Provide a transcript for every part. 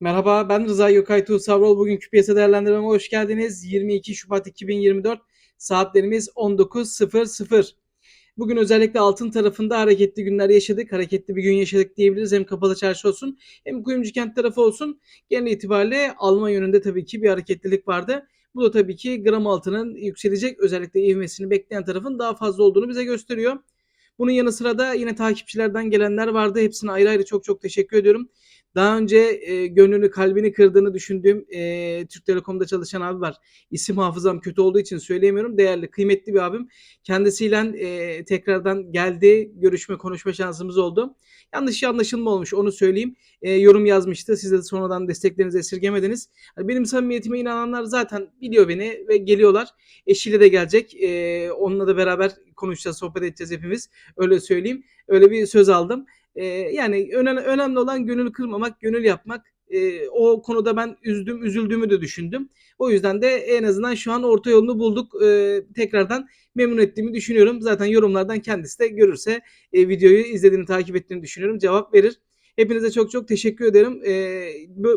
Merhaba, ben Rıza Gökay Tuğsavrol. Bugünkü piyasa değerlendirmeme hoş geldiniz. 22 Şubat 2024 saatlerimiz 19.00. Bugün özellikle altın tarafında hareketli günler yaşadık. Hareketli bir gün yaşadık diyebiliriz. Hem kapalı çarşı olsun hem kuyumcu kent tarafı olsun. Genel itibariyle alma yönünde tabii ki bir hareketlilik vardı. Bu da tabii ki gram altının yükselecek özellikle ivmesini bekleyen tarafın daha fazla olduğunu bize gösteriyor. Bunun yanı sıra da yine takipçilerden gelenler vardı. Hepsine ayrı ayrı çok çok teşekkür ediyorum. Daha önce e, gönlünü kalbini kırdığını düşündüğüm e, Türk Telekom'da çalışan abi var. İsim hafızam kötü olduğu için söyleyemiyorum. Değerli, kıymetli bir abim. Kendisiyle e, tekrardan geldi. Görüşme, konuşma şansımız oldu. Yanlış anlaşılma olmuş onu söyleyeyim. E, yorum yazmıştı. Siz de sonradan desteklerinizi esirgemediniz. Yani benim samimiyetime inananlar zaten biliyor beni ve geliyorlar. Eşiyle de gelecek. E, onunla da beraber konuşacağız, sohbet edeceğiz hepimiz. Öyle söyleyeyim. Öyle bir söz aldım. E, yani önemli, olan gönül kırmamak, gönül yapmak. E, o konuda ben üzdüm, üzüldüğümü de düşündüm. O yüzden de en azından şu an orta yolunu bulduk. E, tekrardan memnun ettiğimi düşünüyorum. Zaten yorumlardan kendisi de görürse e, videoyu izlediğini, takip ettiğini düşünüyorum. Cevap verir. Hepinize çok çok teşekkür ederim.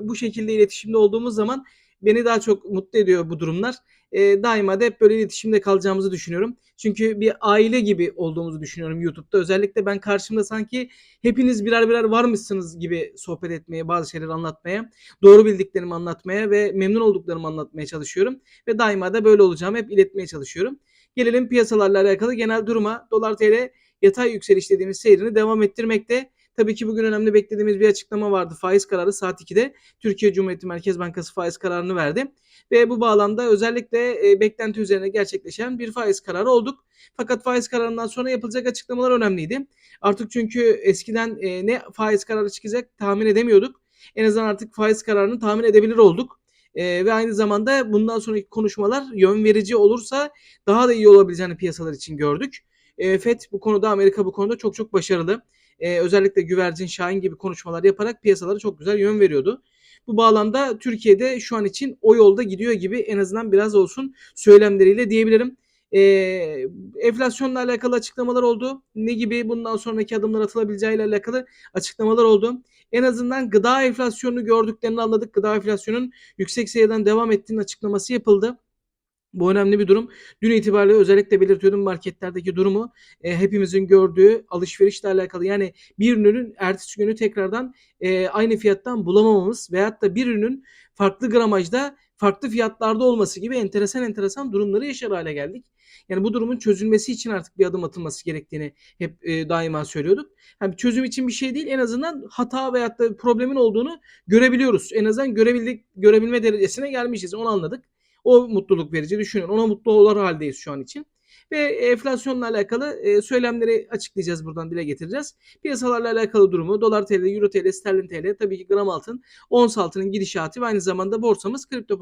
Bu şekilde iletişimde olduğumuz zaman beni daha çok mutlu ediyor bu durumlar. E, daima da hep böyle iletişimde kalacağımızı düşünüyorum. Çünkü bir aile gibi olduğumuzu düşünüyorum YouTube'da. Özellikle ben karşımda sanki hepiniz birer birer varmışsınız gibi sohbet etmeye, bazı şeyleri anlatmaya, doğru bildiklerimi anlatmaya ve memnun olduklarımı anlatmaya çalışıyorum. Ve daima da böyle olacağımı hep iletmeye çalışıyorum. Gelelim piyasalarla alakalı genel duruma. Dolar TL yatay yükseliş dediğimiz seyrini devam ettirmekte. Tabii ki bugün önemli beklediğimiz bir açıklama vardı. Faiz kararı saat 2'de Türkiye Cumhuriyeti Merkez Bankası faiz kararını verdi. Ve bu bağlamda özellikle e, beklenti üzerine gerçekleşen bir faiz kararı olduk. Fakat faiz kararından sonra yapılacak açıklamalar önemliydi. Artık çünkü eskiden e, ne faiz kararı çıkacak tahmin edemiyorduk. En azından artık faiz kararını tahmin edebilir olduk. E, ve aynı zamanda bundan sonraki konuşmalar yön verici olursa daha da iyi olabileceğini piyasalar için gördük. E, FED bu konuda Amerika bu konuda çok çok başarılı e, özellikle güvercin, şahin gibi konuşmalar yaparak piyasalara çok güzel yön veriyordu. Bu bağlamda Türkiye'de şu an için o yolda gidiyor gibi en azından biraz olsun söylemleriyle diyebilirim. E, enflasyonla alakalı açıklamalar oldu. Ne gibi bundan sonraki adımlar atılabileceğiyle alakalı açıklamalar oldu. En azından gıda enflasyonunu gördüklerini anladık. Gıda enflasyonunun yüksek seviyeden devam ettiğinin açıklaması yapıldı. Bu önemli bir durum. Dün itibariyle özellikle belirtiyordum marketlerdeki durumu e, hepimizin gördüğü alışverişle alakalı. Yani bir ürünün ertesi günü tekrardan e, aynı fiyattan bulamamamız veyahut da bir ürünün farklı gramajda farklı fiyatlarda olması gibi enteresan enteresan durumları yaşar hale geldik. Yani bu durumun çözülmesi için artık bir adım atılması gerektiğini hep e, daima söylüyorduk. Yani çözüm için bir şey değil en azından hata veyahut da problemin olduğunu görebiliyoruz. En azından görebildik, görebilme derecesine gelmişiz onu anladık. O mutluluk verici düşünün. Ona mutlu olur haldeyiz şu an için. Ve enflasyonla alakalı e, söylemleri açıklayacağız buradan dile getireceğiz. Piyasalarla alakalı durumu, dolar TL, euro TL, sterlin TL, tabii ki gram altın, ons altının gidişatı ve aynı zamanda borsamız kripto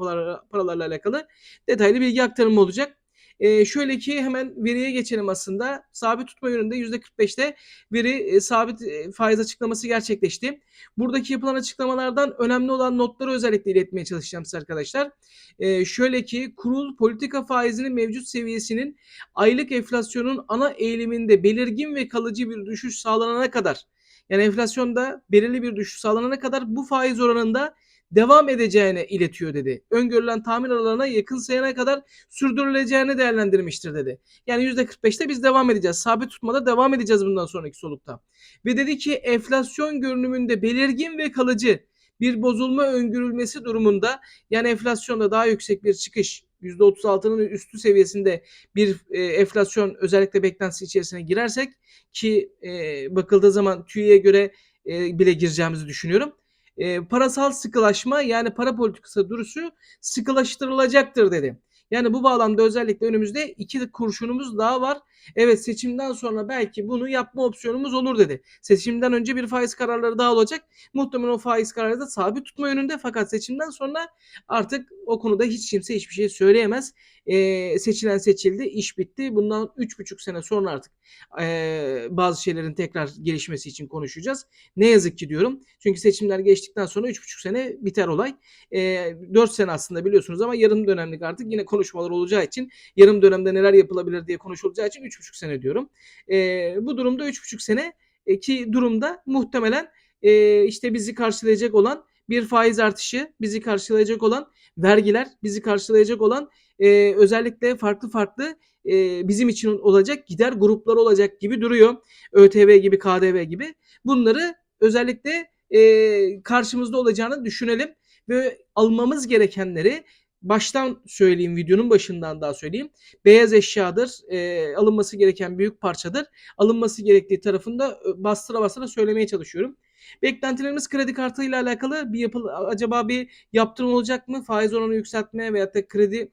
paralarla alakalı detaylı bilgi aktarımı olacak. E, şöyle ki hemen veriye geçelim aslında. Sabit tutma yönünde %45'te veri e, sabit e, faiz açıklaması gerçekleşti. Buradaki yapılan açıklamalardan önemli olan notları özellikle iletmeye çalışacağım size arkadaşlar. E, şöyle ki kurul politika faizinin mevcut seviyesinin aylık enflasyonun ana eğiliminde belirgin ve kalıcı bir düşüş sağlanana kadar yani enflasyonda belirli bir düşüş sağlanana kadar bu faiz oranında devam edeceğine iletiyor dedi. Öngörülen tahmin aralarına yakın sayana kadar sürdürüleceğini değerlendirmiştir dedi. Yani %45'te biz devam edeceğiz. Sabit tutmada devam edeceğiz bundan sonraki solukta. Ve dedi ki enflasyon görünümünde belirgin ve kalıcı bir bozulma öngörülmesi durumunda yani enflasyonda daha yüksek bir çıkış %36'nın üstü seviyesinde bir e, enflasyon özellikle beklentisi içerisine girersek ki e, bakıldığı zaman TÜİ'ye göre e, bile gireceğimizi düşünüyorum e, parasal sıkılaşma yani para politikası durusu sıkılaştırılacaktır dedi. Yani bu bağlamda özellikle önümüzde iki kurşunumuz daha var. Evet seçimden sonra belki bunu yapma opsiyonumuz olur dedi. Seçimden önce bir faiz kararları daha olacak. Muhtemelen o faiz kararı da sabit tutma yönünde fakat seçimden sonra artık o konuda hiç kimse hiçbir şey söyleyemez. Ee, seçilen seçildi, iş bitti. Bundan 3,5 sene sonra artık e, bazı şeylerin tekrar gelişmesi için konuşacağız. Ne yazık ki diyorum. Çünkü seçimler geçtikten sonra 3,5 sene biter olay. E, 4 sene aslında biliyorsunuz ama yarım dönemlik artık yine konuşmalar olacağı için yarım dönemde neler yapılabilir diye konuşulacağı için 3,5 sene diyorum. E, bu durumda 3,5 sene ki durumda muhtemelen e, işte bizi karşılayacak olan bir faiz artışı bizi karşılayacak olan vergiler bizi karşılayacak olan e, özellikle farklı farklı e, bizim için olacak gider grupları olacak gibi duruyor. ÖTV gibi KDV gibi. Bunları özellikle e, karşımızda olacağını düşünelim ve almamız gerekenleri baştan söyleyeyim videonun başından daha söyleyeyim. Beyaz eşyadır. E, alınması gereken büyük parçadır. Alınması gerektiği tarafında bastıra bastıra söylemeye çalışıyorum. Beklentilerimiz kredi kartı ile alakalı bir yapı acaba bir yaptırım olacak mı? Faiz oranı yükseltme veyahut da kredi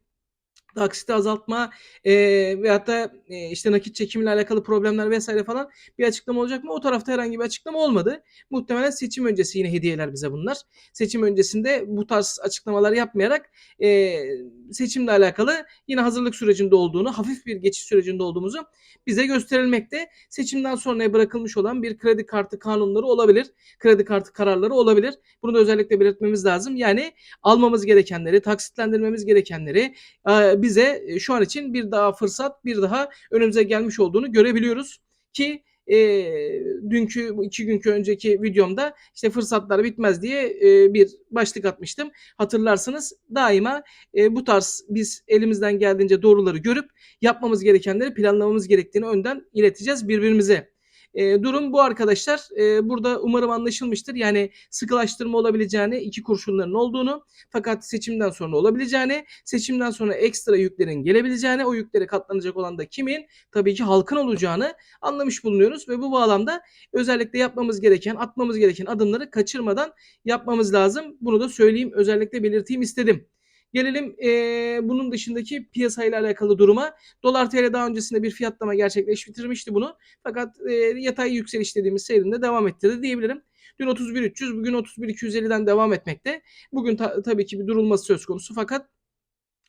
taksiti azaltma e, veyahut da e, işte nakit çekimiyle alakalı problemler vesaire falan bir açıklama olacak mı? O tarafta herhangi bir açıklama olmadı. Muhtemelen seçim öncesi yine hediyeler bize bunlar. Seçim öncesinde bu tarz açıklamalar yapmayarak e, seçimle alakalı yine hazırlık sürecinde olduğunu, hafif bir geçiş sürecinde olduğumuzu bize gösterilmekte. Seçimden sonraya bırakılmış olan bir kredi kartı kanunları olabilir. Kredi kartı kararları olabilir. Bunu da özellikle belirtmemiz lazım. Yani almamız gerekenleri, taksitlendirmemiz gerekenleri e, bize e, şu an için bir daha fırsat, bir daha önümüze gelmiş olduğunu görebiliyoruz ki e, dünkü iki günkü önceki videomda işte fırsatlar bitmez diye e, bir başlık atmıştım. Hatırlarsınız daima e, bu tarz biz elimizden geldiğince doğruları görüp yapmamız gerekenleri planlamamız gerektiğini önden ileteceğiz birbirimize. E, durum bu arkadaşlar. E, burada umarım anlaşılmıştır. Yani sıkılaştırma olabileceğini, iki kurşunların olduğunu fakat seçimden sonra olabileceğini, seçimden sonra ekstra yüklerin gelebileceğini, o yükleri katlanacak olan da kimin? Tabii ki halkın olacağını anlamış bulunuyoruz ve bu bağlamda özellikle yapmamız gereken, atmamız gereken adımları kaçırmadan yapmamız lazım. Bunu da söyleyeyim, özellikle belirteyim istedim. Gelelim e, bunun dışındaki piyasayla alakalı duruma. Dolar TL daha öncesinde bir fiyatlama gerçekleştirmişti bunu. Fakat e, yatay yükseliş dediğimiz seyrinde devam ettirdi diyebilirim. Dün 31.300 bugün 31.250'den devam etmekte. Bugün ta- tabii ki bir durulması söz konusu fakat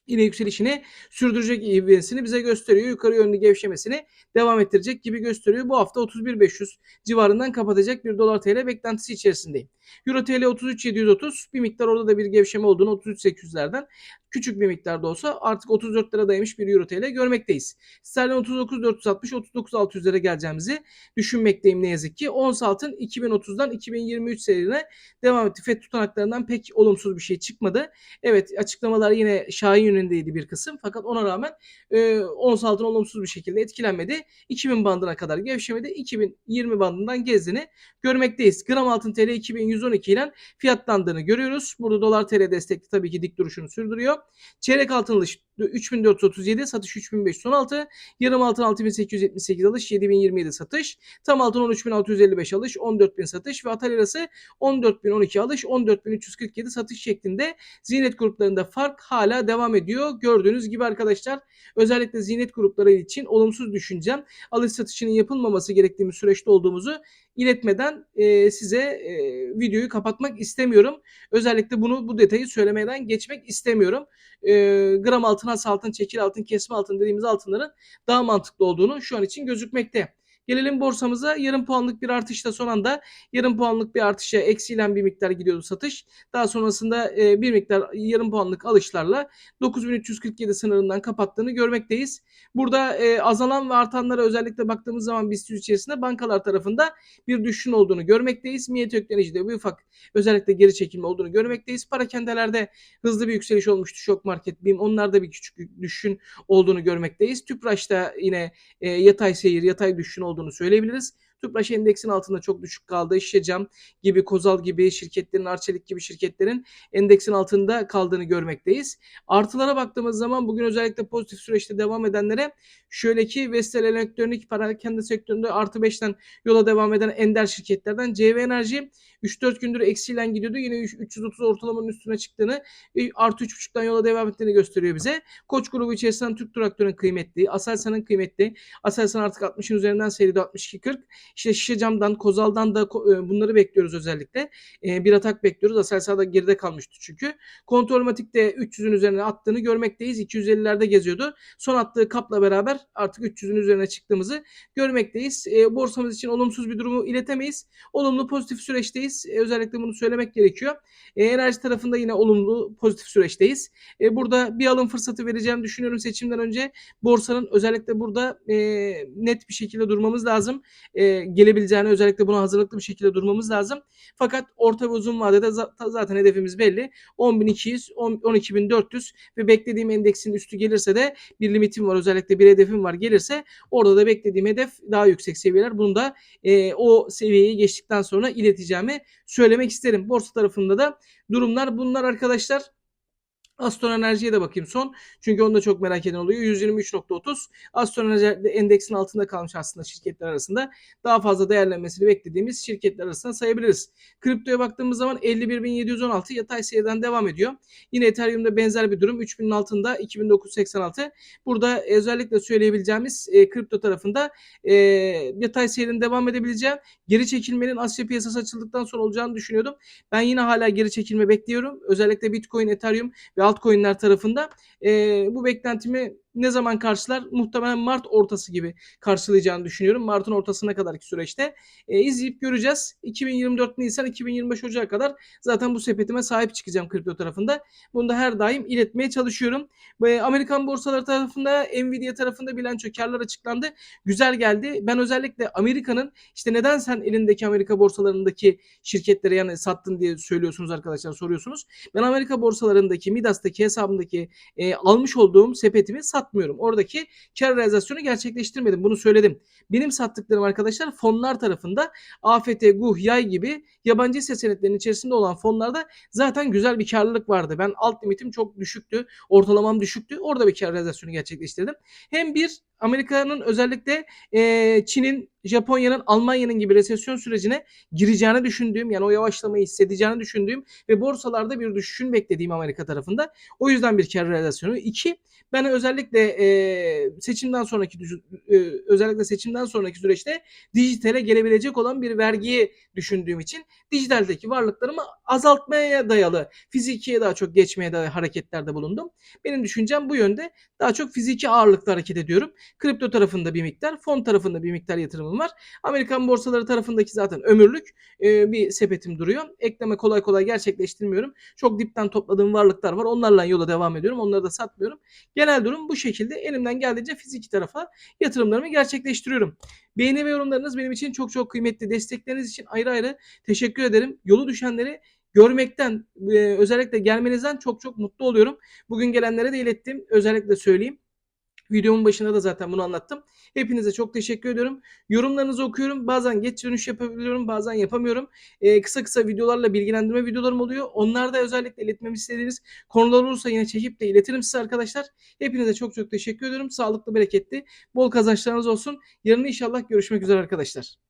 yine yükselişini sürdürecek ivmesini bize gösteriyor. Yukarı yönlü gevşemesini devam ettirecek gibi gösteriyor. Bu hafta 31.500 civarından kapatacak bir dolar TL beklentisi içerisindeyim. Euro TL 33.730 bir miktar orada da bir gevşeme olduğunu 33.800'lerden küçük bir miktarda olsa artık 34 lira dayamış bir Euro TL görmekteyiz. Sterlin 39.460 39.600'lere geleceğimizi düşünmekteyim ne yazık ki. Ons altın 2030'dan 2023 serine devam etti. FED tutanaklarından pek olumsuz bir şey çıkmadı. Evet açıklamalar yine Şahin yönündeydi bir kısım fakat ona rağmen e, ons altın olumsuz bir şekilde etkilenmedi. 2000 bandına kadar gevşemedi. 2020 bandından gezdiğini görmekteyiz. Gram altın TL 2112 ile fiyatlandığını görüyoruz. Burada dolar TL destekli tabii ki dik duruşunu sürdürüyor. Çeyrek altın alış 3437, satış 3516, yarım altın 6878 alış, 7027 satış, tam altın 13655 alış, 14000 satış ve atal lirası 14012 alış, 14347 satış şeklinde zinet gruplarında fark hala devam ediyor. Gördüğünüz gibi arkadaşlar özellikle zinet grupları için olumsuz düşüncem alış satışının yapılmaması gerektiğimiz süreçte olduğumuzu iletmeden e, size e, videoyu kapatmak istemiyorum. Özellikle bunu bu detayı söylemeden geçmek istemiyorum. E, gram altın, has altın, çekil altın, kesme altın dediğimiz altınların daha mantıklı olduğunu şu an için gözükmekte. Gelelim borsamıza yarım puanlık bir artışla son anda yarım puanlık bir artışa eksilen bir miktar gidiyordu satış. Daha sonrasında e, bir miktar yarım puanlık alışlarla 9347 sınırından kapattığını görmekteyiz. Burada e, azalan ve artanlara özellikle baktığımız zaman BIST içerisinde bankalar tarafında bir düşüşün olduğunu görmekteyiz. Miye teknolojide bir ufak özellikle geri çekilme olduğunu görmekteyiz. Parakendelerde hızlı bir yükseliş olmuştu. Şok Market, BİM onlarda bir küçük düşüşün olduğunu görmekteyiz. Tüpraş'ta yine e, yatay seyir, yatay düşüşün olduğunu söyleyebiliriz. Tüpraş endeksin altında çok düşük kaldı. Şişecam gibi, Kozal gibi şirketlerin, Arçelik gibi şirketlerin endeksin altında kaldığını görmekteyiz. Artılara baktığımız zaman bugün özellikle pozitif süreçte devam edenlere şöyle ki Vestel Elektronik perakende sektöründe artı 5'ten yola devam eden ender şirketlerden CV Enerji 3-4 gündür eksiyle gidiyordu. Yine 330 ortalamanın üstüne çıktığını artı 3.5'tan yola devam ettiğini gösteriyor bize. Koç grubu içerisinden Türk Traktör'ün kıymetli, Aselsan'ın kıymetli. Aselsan artık 60'ın üzerinden seride 62-40. İşte Şişecam'dan, Kozal'dan da bunları bekliyoruz özellikle. Bir atak bekliyoruz. Aselsan da geride kalmıştı çünkü. Kontrolmatik de 300'ün üzerine attığını görmekteyiz. 250'lerde geziyordu. Son attığı kapla beraber artık 300'ün üzerine çıktığımızı görmekteyiz. Borsamız için olumsuz bir durumu iletemeyiz. Olumlu pozitif süreçteyiz. Özellikle bunu söylemek gerekiyor. Enerji tarafında yine olumlu pozitif süreçteyiz. Burada bir alım fırsatı vereceğim düşünüyorum seçimden önce. Borsanın özellikle burada net bir şekilde durmamız lazım gelebileceğini özellikle buna hazırlıklı bir şekilde durmamız lazım. Fakat orta ve uzun vadede za- zaten hedefimiz belli. 10.200, 10 12.400 ve beklediğim endeksin üstü gelirse de bir limitim var. Özellikle bir hedefim var. Gelirse orada da beklediğim hedef daha yüksek seviyeler. Bunu da e, o seviyeyi geçtikten sonra ileteceğimi söylemek isterim. Borsa tarafında da durumlar bunlar arkadaşlar. Aston Enerji'ye de bakayım son. Çünkü onu da çok merak eden oluyor. 123.30. Aston Enerji endeksin altında kalmış aslında şirketler arasında. Daha fazla değerlenmesini beklediğimiz şirketler arasında sayabiliriz. Kriptoya baktığımız zaman 51.716 yatay seyreden devam ediyor. Yine Ethereum'da benzer bir durum. 3000'in altında 2986. Burada özellikle söyleyebileceğimiz e, kripto tarafında e, yatay seyrin devam edebileceği geri çekilmenin Asya piyasası açıldıktan sonra olacağını düşünüyordum. Ben yine hala geri çekilme bekliyorum. Özellikle Bitcoin, Ethereum ve altcoin'ler tarafında. E, bu beklentimi ne zaman karşılar? Muhtemelen Mart ortası gibi karşılayacağını düşünüyorum. Mart'ın ortasına kadarki süreçte e, izleyip göreceğiz. 2024 Nisan 2025 Ocak'a kadar zaten bu sepetime sahip çıkacağım kripto tarafında. Bunu da her daim iletmeye çalışıyorum. Ve Amerikan borsaları tarafında Nvidia tarafında bilanço karlar açıklandı. Güzel geldi. Ben özellikle Amerika'nın işte neden sen elindeki Amerika borsalarındaki şirketlere yani sattın diye söylüyorsunuz arkadaşlar soruyorsunuz. Ben Amerika borsalarındaki Midas'taki hesabımdaki e, almış olduğum sepetimi satmıyorum. Oradaki kar realizasyonu gerçekleştirmedim. Bunu söyledim. Benim sattıklarım arkadaşlar fonlar tarafında AFT, GUH, Yay gibi yabancı hisse senetlerinin içerisinde olan fonlarda zaten güzel bir karlılık vardı. Ben alt limitim çok düşüktü. Ortalamam düşüktü. Orada bir kar realizasyonu gerçekleştirdim. Hem bir Amerika'nın özellikle e, Çin'in, Japonya'nın, Almanya'nın gibi resesyon sürecine gireceğini düşündüğüm yani o yavaşlamayı hissedeceğini düşündüğüm ve borsalarda bir düşüşün beklediğim Amerika tarafında. O yüzden bir kar realizasyonu. İki, ben özellikle e, seçimden sonraki e, özellikle seçimden sonraki süreçte dijitale gelebilecek olan bir vergiyi düşündüğüm için dijitaldeki varlıklarımı azaltmaya dayalı, fizikiye daha çok geçmeye dayalı hareketlerde bulundum. Benim düşüncem bu yönde. Daha çok fiziki ağırlıkta hareket ediyorum. Kripto tarafında bir miktar, fon tarafında bir miktar yatırımım var. Amerikan borsaları tarafındaki zaten ömürlük e, bir sepetim duruyor. Ekleme kolay kolay gerçekleştirmiyorum. Çok dipten topladığım varlıklar var. Onlarla yola devam ediyorum. Onları da satmıyorum. Genel durum bu şekilde. Elimden geldiğince fiziki tarafa yatırımlarımı gerçekleştiriyorum. Beğeni ve yorumlarınız benim için çok çok kıymetli. Destekleriniz için ayrı ayrı teşekkür ederim. Yolu düşenleri görmekten e, özellikle gelmenizden çok çok mutlu oluyorum. Bugün gelenlere de ilettim. Özellikle söyleyeyim. Videomun başında da zaten bunu anlattım. Hepinize çok teşekkür ediyorum. Yorumlarınızı okuyorum. Bazen geç dönüş yapabiliyorum, bazen yapamıyorum. Ee, kısa kısa videolarla bilgilendirme videolarım oluyor. Onlarda özellikle iletmemi istediğiniz konular olursa yine çekip de iletirim size arkadaşlar. Hepinize çok çok teşekkür ediyorum. Sağlıklı, bereketli, bol kazançlarınız olsun. Yarın inşallah görüşmek üzere arkadaşlar.